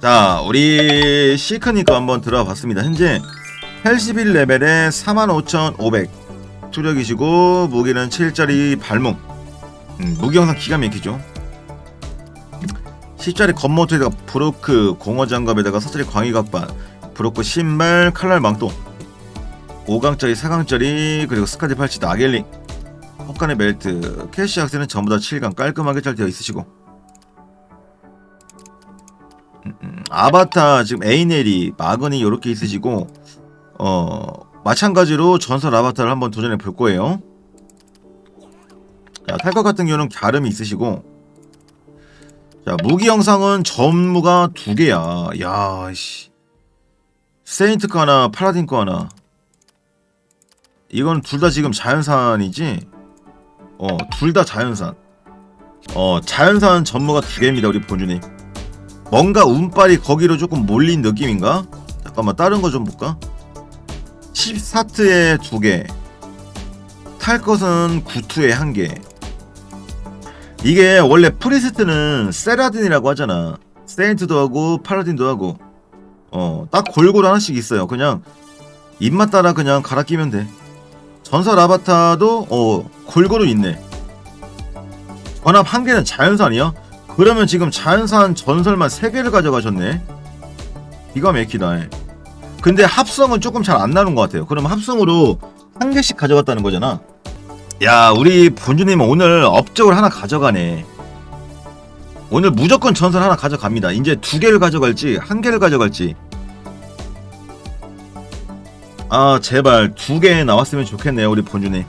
자, 우리 시크니까 한번 들어가 봤습니다. 현재 81레벨에 45,500 투력이시고 무기는 7짜리 발목. 음, 무기 영상 기가 막히죠. 10짜리 겉모트에다가 브로크 공허장갑에다가 4짜리 광희각반 브로크 신발 칼날 망토 5강짜리 4강짜리 그리고 스카디 팔찌 나겔링 헛간의 벨트 캐시 악세는 전부 다 7강 깔끔하게 잘 되어 있으시고 아바타 지금 에이넬이 마그니 이렇게 있으시고 어 마찬가지로 전설 아바타를 한번 도전해 볼 거예요. 자, 탈것 같은 경우는 갸름이 있으시고 자 무기 영상은 전무가 두 개야. 야 씨. 세인트 거 하나, 팔라딘 거 하나. 이건 둘 다 지금 자연산이지. 어, 둘 다 자연산. 어, 자연산 전무가 두 개입니다, 우리 본주님. 뭔가 운빨이 거기로 조금 몰린 느낌인가? 잠깐만 다른 거 좀 볼까? 14트에 두 개. 탈 것은 9투에 한 개. 이게 원래 프리스트는 세라딘이라고 하잖아. 세인트도 하고 팔라딘도 하고. 어, 딱 골고루 하나씩 있어요. 그냥 입맛 따라 그냥 갈아 끼면 돼. 전설 아바타도 어, 골고루 있네. 전압 한 개는 자연산이야? 그러면 지금 자연산 전설만 세 개를 가져가셨네. 기가 막히다. 예. 근데 합성은 조금 잘 안 나는 것 같아요. 그럼 합성으로 한 개씩 가져갔다는 거잖아. 야, 우리 본주님은 오늘 업적을 하나 가져가네. 오늘 무조건 전설 하나 가져갑니다. 이제 두 개를 가져갈지 한 개를 가져갈지. 아, 제발 두 개 나왔으면 좋겠네요, 우리 본주님.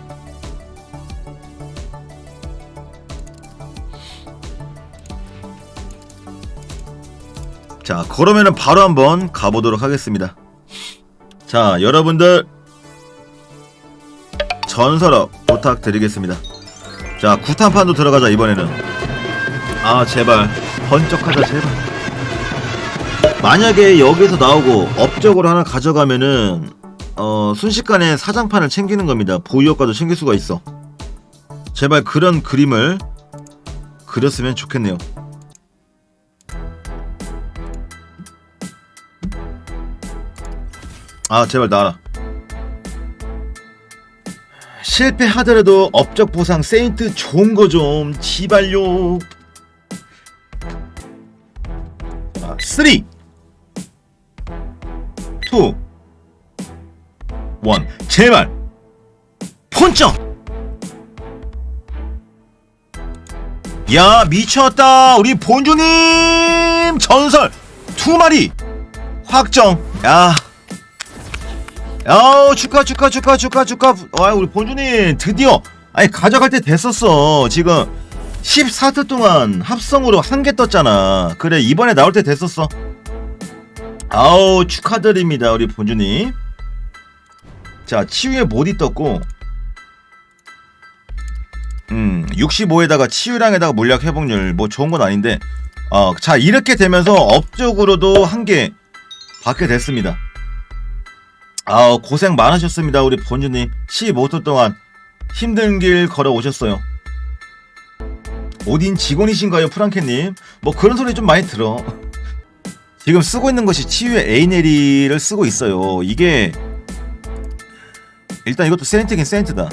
자, 그러면은 바로 한번 가보도록 하겠습니다. 자, 여러분들 전설업 부탁드리겠습니다. 자, 구탄판도 들어가자 이번에는. 아, 제발 번쩍하자 제발. 만약에 여기서 나오고 업적으로 하나 가져가면은 어, 순식간에 사장판을 챙기는 겁니다. 보유 효과도 챙길 수가 있어. 제발 그런 그림을 그렸으면 좋겠네요. 아 제발 나와라. 실패하더라도 업적 보상 세인트 좋은 거 좀 지발요. 자, 3 2 1 제발. 폰쩍 야 미쳤다. 우리 본주님 전설. 두 마리. 확정. 야 야 축하 축하 축하 축하 축하. 아 우리 본주님 드디어 아니 가져갈 때 됐었어. 지금 14트 동안 합성으로 한 개 떴잖아. 그래 이번에 나올 때 됐었어. 아우 축하드립니다 우리 본주님 자 치유에 모디 떴고 음 65에다가 치유량에다가 물약 회복률 뭐 좋은 건 아닌데 어자 이렇게 되면서 업적으로도 한 개 받게 됐습니다 아 고생 많으셨습니다 우리 본주님. 15초 동안 힘든 길 걸어 오셨어요. 오딘 직원이신가요 프랑케님? 뭐 그런 소리 좀 많이 들어. 지금 쓰고 있는 것이 치유의 에이네리를 쓰고 있어요. 이게 일단 이것도 세인트긴 세인트다.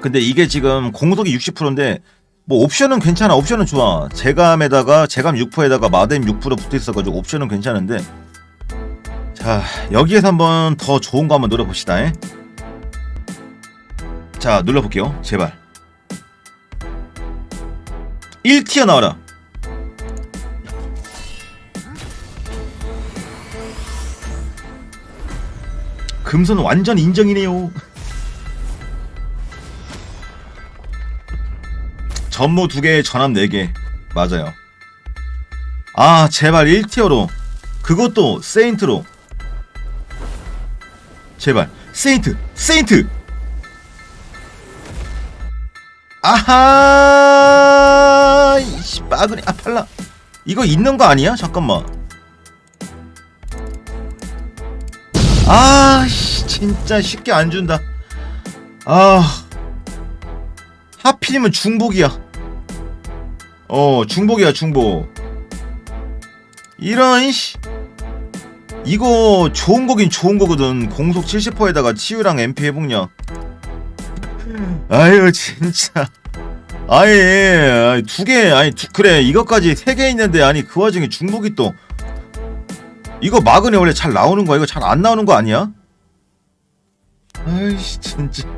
근데 이게 지금 공속이 60%인데 뭐 옵션은 괜찮아 옵션은 좋아. 제감에다가 제감 6%에다가 마뎀 6% 붙어 있어가지고 옵션은 괜찮은데 자 여기에서 한번 더 좋은 거 한번 눌러봅시다 에? 자 눌러볼게요. 제발. 1티어 나와라. 금손 완전 인정이네요. 전무 2개 전압 4개. 맞아요. 아 제발 1티어로. 그것도 세인트로 제발. 세인트 세인트. 아하! 이씨 빠그리 아 팔라. 이거 있는 거 아니야? 잠깐만. 아씨 진짜 쉽게 안 준다. 아. 하필이면 중복이야. 어 중복이야 중복. 이런 씨 이거 좋은 거긴 좋은 거거든. 공속 70%에다가 치유랑 MP 회복량 아유 진짜. 아예 두개 아니 두, 그래 이것까지 세 개 있는데 아니 그 와중에 중복이 또. 이거 마그네 원래 잘 나오는 거야? 이거 잘 안 나오는 거 아니야? 아이씨 진짜.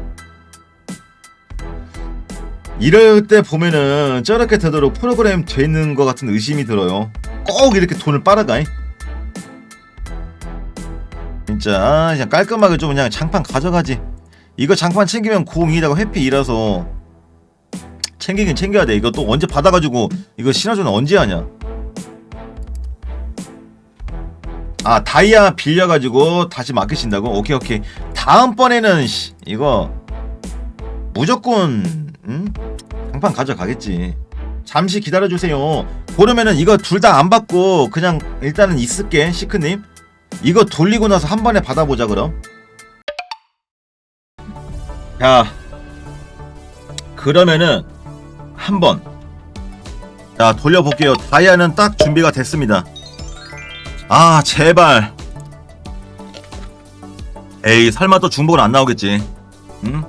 이럴 때 보면은 저렇게 되도록 프로그램 되는 것 같은 의심이 들어요. 꼭 이렇게 돈을 빨아가 진짜 아, 그냥 깔끔하게 좀 그냥 장판 가져가지. 이거 장판 챙기면 고2다가 회피 이라서 챙기긴 챙겨야 돼. 이거 또 언제 받아가지고 이거 신화조는 언제 하냐? 아 다이아 빌려가지고 다시 맡기신다고? 오케이 오케이. 다음번에는 씨, 이거 무조건 응? 장판 가져가겠지. 잠시 기다려주세요. 그러면은 이거 둘 다 안 받고 그냥 일단은 있을게 시크님 이거 돌리고 나서 한 번에 받아보자 그럼. 자 그러면은 한번. 자 돌려볼게요. 다이아는 딱 준비가 됐습니다. 아 제발. 에이 설마 또 중복은 안 나오겠지. 응?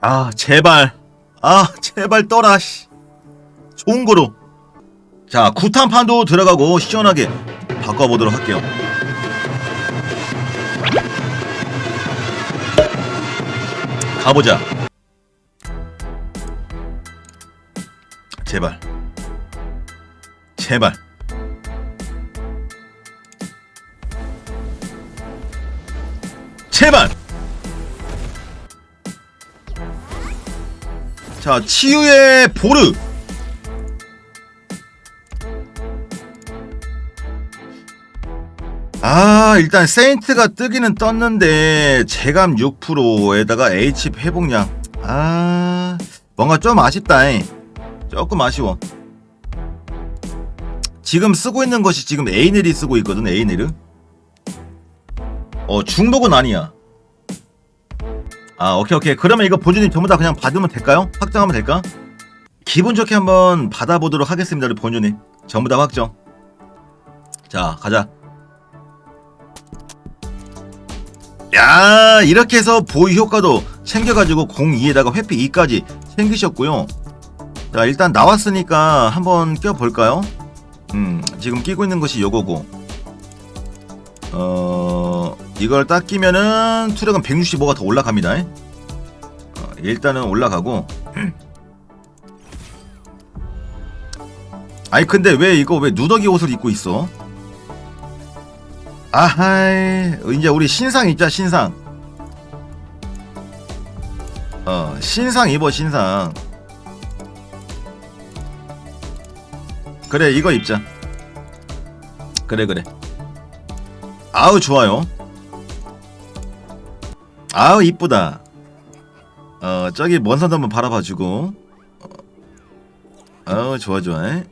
아 제발. 아 제발 떠라 씨. 좋은 거로. 자 구탄판도 들어가고 시원하게 바꿔보도록 할게요. 가보자. 제발. 제발. 제발! 자 치유의 보르 아 일단 세인트가 뜨기는 떴는데 재감 6%에다가 HP 회복량. 아 뭔가 좀 아쉽다 잉. 조금 아쉬워. 지금 쓰고 있는 것이 지금 에이넬이 쓰고 있거든 에이넬은. 어 중복은 아니야. 아 오케이 오케이. 그러면 이거 본주님 전부 다 그냥 받으면 될까요? 확정하면 될까? 기분 좋게 한번 받아보도록 하겠습니다 본주님. 전부 다 확정. 자 가자 야 이렇게 해서 보유 효과도 챙겨가지고 02에다가 회피 2까지 챙기셨고요 자 일단 나왔으니까 한번 껴볼까요? 음 지금 끼고 있는 것이 요거고 어 이걸 딱 끼면은 투력은 165가 더 올라갑니다 어, 일단은 올라가고 아니 근데 왜 이거 왜 누더기 옷을 입고 있어? 아하이 이제 우리 신상 입자 신상. 어 신상 입어 신상. 그래 이거 입자. 그래 그래. 아우 좋아요. 아우 이쁘다. 어 저기 먼 산도 한번 바라봐주고. 어, 아우 좋아 좋아